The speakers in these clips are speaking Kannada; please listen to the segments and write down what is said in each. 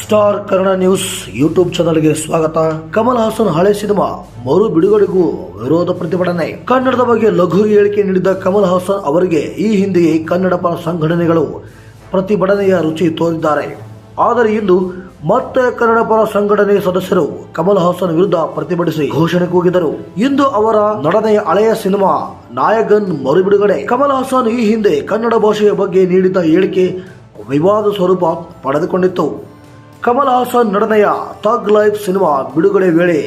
ಸ್ಟಾರ್ ಕನ್ನಡ ನ್ಯೂಸ್ ಯೂಟ್ಯೂಬ್ ಚಾನಲ್ಗೆ ಸ್ವಾಗತ. ಕಮಲ್ ಹಾಸನ್ ಹಳೆ ಸಿನಿಮಾ, ಮರು ಬಿಡುಗಡೆಗೂ ವಿರೋಧ ಪ್ರತಿಭಟನೆ. ಕನ್ನಡದ ಬಗ್ಗೆ ಲಘು ಹೇಳಿಕೆ ನೀಡಿದ ಕಮಲ್ ಹಾಸನ್ ಅವರಿಗೆ ಈ ಹಿಂದೆಯೇ ಕನ್ನಡ ಪರ ಸಂಘಟನೆಗಳು ಪ್ರತಿಭಟನೆಯ ರುಚಿ ತೋರಿದ್ದಾರೆ. ಆದರೆ ಇಂದು ಮತ್ತೆ ಕನ್ನಡ ಪರ ಸಂಘಟನೆ ಸದಸ್ಯರು ಕಮಲ್ ಹಾಸನ್ ವಿರುದ್ಧ ಪ್ರತಿಭಟಿಸಿ ಘೋಷಣೆ ಕೂಗಿದರು. ಇಂದು ಅವರ ನಡನೆಯ ಹಳೆಯ ಸಿನಿಮಾ ನಾಯಕನ್ ಮರು ಬಿಡುಗಡೆ. ಕಮಲ್ ಹಾಸನ್ ಈ ಹಿಂದೆ ಕನ್ನಡ ಭಾಷೆಯ ಬಗ್ಗೆ ನೀಡಿದ ಹೇಳಿಕೆ ವಿವಾದ ಸ್ವರೂಪ ಪಡೆದುಕೊಂಡಿತ್ತು. ಕಮಲ್ ಹಾಸನ್ ನಡನೆಯ ಥಗ್ ಲೈಫ್ ಸಿನಿಮಾ ಬಿಡುಗಡೆ ವೇಳೆ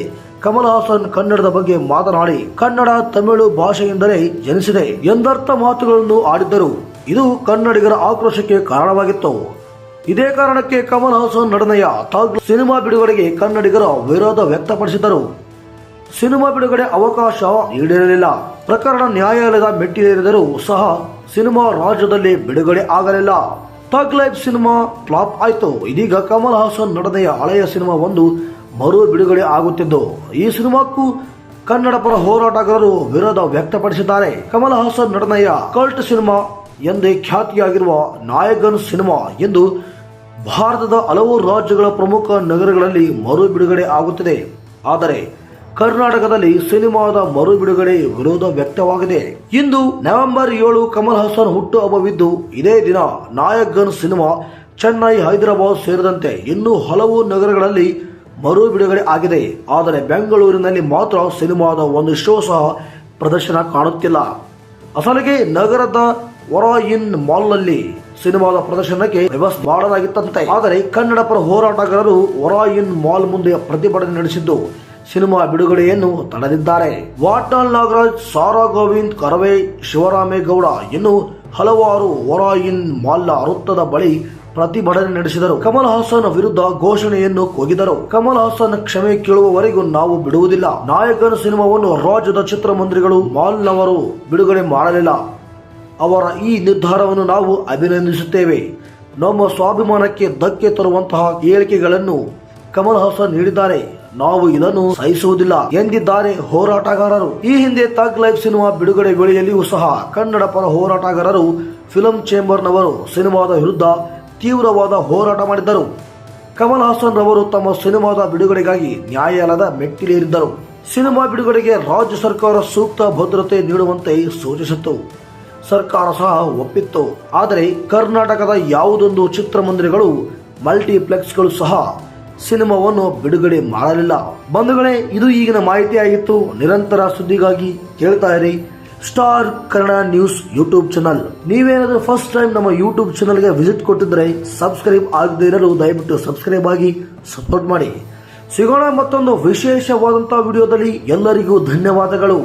ಕಮಲ್ ಹಾಸನ್ ಕನ್ನಡದ ಬಗ್ಗೆ ಮಾತನಾಡಿ, ಕನ್ನಡ ತಮಿಳು ಭಾಷೆಯಿಂದಲೇ ಜನಿಸಿದೆ ಎಂದರ್ಥ ಮಾತುಗಳನ್ನು ಆಡಿದ್ದರು. ಇದು ಕನ್ನಡಿಗರ ಆಕ್ರೋಶಕ್ಕೆ ಕಾರಣವಾಗಿತ್ತು. ಇದೇ ಕಾರಣಕ್ಕೆ ಕಮಲ್ ಹಾಸನ್ ನಡನೆಯ ಥಗ್ ಸಿನಿಮಾ ಬಿಡುಗಡೆಗೆ ಕನ್ನಡಿಗರ ವಿರೋಧ ವ್ಯಕ್ತಪಡಿಸಿದರು ಸಿನಿಮಾ ಬಿಡುಗಡೆ ಅವಕಾಶ ನೀಡಿರಲಿಲ್ಲ. ಪ್ರಕರಣ ನ್ಯಾಯಾಲಯದ ಮೆಟ್ಟಿಲೇರಿದರೂ ಸಹ ಸಿನಿಮಾ ರಾಜ್ಯದಲ್ಲಿ ಬಿಡುಗಡೆ ಆಗಲಿಲ್ಲ. ಥಗ್ ಲೈಫ್ ಸಿನಿಮಾ ಫ್ಲಾಪ್ ಆಯಿತು. ಇದೀಗ ಕಮಲ್ ಹಾಸನ್ ನಡನೆಯ ಹಳೆಯ ಸಿನಿಮಾ ಒಂದು ಮರು ಬಿಡುಗಡೆ ಆಗುತ್ತಿದ್ದು. ಈ ಸಿನಿಮಾಕ್ಕೂ ಕನ್ನಡ ಪರ ಹೋರಾಟಗಾರರು ವಿರೋಧ ವ್ಯಕ್ತಪಡಿಸಿದ್ದಾರೆ. ಕಮಲ್ ಹಾಸನ್ ನಡನೆಯ ಕಲ್ಟ್ ಸಿನಿಮಾ ಎಂದೇ ಖ್ಯಾತಿಯಾಗಿರುವ ನಾಯಕನ್ ಸಿನಿಮಾ ಎಂದು ಭಾರತದ ಹಲವು ರಾಜ್ಯಗಳ ಪ್ರಮುಖ ನಗರಗಳಲ್ಲಿ ಮರು ಬಿಡುಗಡೆ ಆಗುತ್ತಿದೆ. ಆದರೆ ಕರ್ನಾಟಕದಲ್ಲಿ ಸಿನಿಮಾದ ಮರು ಬಿಡುಗಡೆ ವಿರೋಧ ವ್ಯಕ್ತವಾಗಿದೆ. ಇಂದು ನವೆಂಬರ್ ಏಳು ಕಮಲ್ ಹಾಸನ್ ಹುಟ್ಟು ಹಬ್ಬವಿದ್ದು, ಇದೇ ದಿನ ನಾಯಕನ್ ಸಿನಿಮಾ ಚೆನ್ನೈ, ಹೈದರಾಬಾದ್ ಸೇರಿದಂತೆ ಇನ್ನೂ ಹಲವು ನಗರಗಳಲ್ಲಿ ಮರು ಬಿಡುಗಡೆ ಆಗಿದೆ. ಆದರೆ ಬೆಂಗಳೂರಿನಲ್ಲಿ ಮಾತ್ರ ಸಿನಿಮಾದ ಒಂದು ಶೋ ಸಹ ಪ್ರದರ್ಶನ ಕಾಣುತ್ತಿಲ್ಲ. ಅಸಲಿಗೆ ನಗರದ ಒರಾಯಿನ್ ಮಾಲ್ನಲ್ಲಿ ಸಿನಿಮಾದ ಪ್ರದರ್ಶನಕ್ಕೆ ವ್ಯವಸ್ಥೆ ಮಾಡಲಾಗಿತ್ತಂತೆ. ಆದರೆ ಕನ್ನಡ ಪರ ಹೋರಾಟಗಾರರು ಒರಾಯಿನ್ ಮಾಲ್ ಮುಂದೆ ಪ್ರತಿಭಟನೆ ನಡೆಸಿದ್ದು ಸಿನಿಮಾ ಬಿಡುಗಡೆಯನ್ನು ತಡೆದಿದ್ದಾರೆ. ವಾಟಾಲ್ ನಾಗರಾಜ್, ಸಾರಾ ಗೋವಿಂದ್, ಕರವೇ, ಶಿವರಾಮೇಗೌಡ ಇನ್ನು ಹಲವಾರು ಒರಾಯಿನ್ ಮಾಲ್ಲ ವೃತ್ತದ ಬಳಿ ಪ್ರತಿಭಟನೆ ನಡೆಸಿದರು. ಕಮಲ್ ಹಾಸನ್ ವಿರುದ್ಧ ಘೋಷಣೆಯನ್ನು ಕೂಗಿದರು. ಕಮಲ್ ಹಾಸನ್ ಕ್ಷಮೆ ಕೇಳುವವರೆಗೂ ನಾವು ಬಿಡುವುದಿಲ್ಲ. ನಾಯಕನ ಸಿನಿಮಾವನ್ನು ರಾಜ್ಯದ ಚಿತ್ರಮಂದಿರಗಳು ಮಾಲ್ನವರು ಬಿಡುಗಡೆ ಮಾಡಲಿಲ್ಲ. ಅವರ ಈ ನಿರ್ಧಾರವನ್ನು ನಾವು ಅಭಿನಂದಿಸುತ್ತೇವೆ. ನಮ್ಮ ಸ್ವಾಭಿಮಾನಕ್ಕೆ ಧಕ್ಕೆ ತರುವಂತಹ ಹೇಳಿಕೆಗಳನ್ನು ಕಮಲ್ ಹಾಸನ್ ನೀಡಿದ್ದಾರೆ. ನಾವು ಇದನ್ನು ಸಹಿಸುವುದಿಲ್ಲ ಎಂದಿದ್ದಾರೆ ಹೋರಾಟಗಾರರು. ಈ ಹಿಂದೆ ತಗ್ ಲೈಫ್ ಸಿನಿಮಾ ಬಿಡುಗಡೆ ವೇಳೆಯಲ್ಲಿಯೂ ಸಹ ಕನ್ನಡ ಪರ ಹೋರಾಟಗಾರರು ಫಿಲಂ ಚೇಂಬರ್ನವರು ಸಿನಿಮಾದ ವಿರುದ್ಧ ತೀವ್ರವಾದ ಹೋರಾಟ ಮಾಡಿದ್ದರು. ಕಮಲ್ ಹಾಸನ್ ರವರು ತಮ್ಮ ಸಿನಿಮಾದ ಬಿಡುಗಡೆಗಾಗಿ ನ್ಯಾಯಾಲಯದ ಮೆಟ್ಟಿಲೇರಿದ್ದರು. ಸಿನಿಮಾ ಬಿಡುಗಡೆಗೆ ರಾಜ್ಯ ಸರ್ಕಾರ ಸೂಕ್ತ ಭದ್ರತೆ ನೀಡುವಂತೆ ಸೂಚಿಸಿತ್ತು. ಸರ್ಕಾರ ಸಹ ಒಪ್ಪಿತ್ತು. ಆದರೆ ಕರ್ನಾಟಕದ ಯಾವುದೊಂದು ಚಿತ್ರಮಂದಿರಗಳು, ಮಲ್ಟಿಪ್ಲೆಕ್ಸ್ಗಳು ಸಹ ಸಿನಿಮಾವನ್ನು ಬಿಡುಗಡೆ ಮಾಡಲಿಲ್ಲ. ಬಂಧುಗಳೇ, ಇದು ಈಗಿನ ಮಾಹಿತಿ ಆಗಿತ್ತು ನಿರಂತರ ಸುದ್ದಿಗಾಗಿ ಕೇಳ್ತಾ ಇರಿ. Star Kannada News YouTube channel. ನೀವೇನಾದರೂ ಫಸ್ಟ್ ಟೈಮ್ ನಮ್ಮ ಯೂಟ್ಯೂಬ್ ಚಾನಲ್ಗೆ ವಿಸಿಟ್ ಕೊಟ್ಟಿದ್ರೆ ಸಬ್ಸ್ಕ್ರೈಬ್ ಆಗದೇ ಇರಲು ದಯವಿಟ್ಟು ಸಬ್ಸ್ಕ್ರೈಬ್ ಆಗಿ ಸಪೋರ್ಟ್ ಮಾಡಿ. ಸಿಗೋಣ ಮತ್ತೊಂದು ವಿಶೇಷವಾದಂತಹ ವಿಡಿಯೋದಲ್ಲಿ ಎಲ್ಲರಿಗೂ ಧನ್ಯವಾದಗಳು.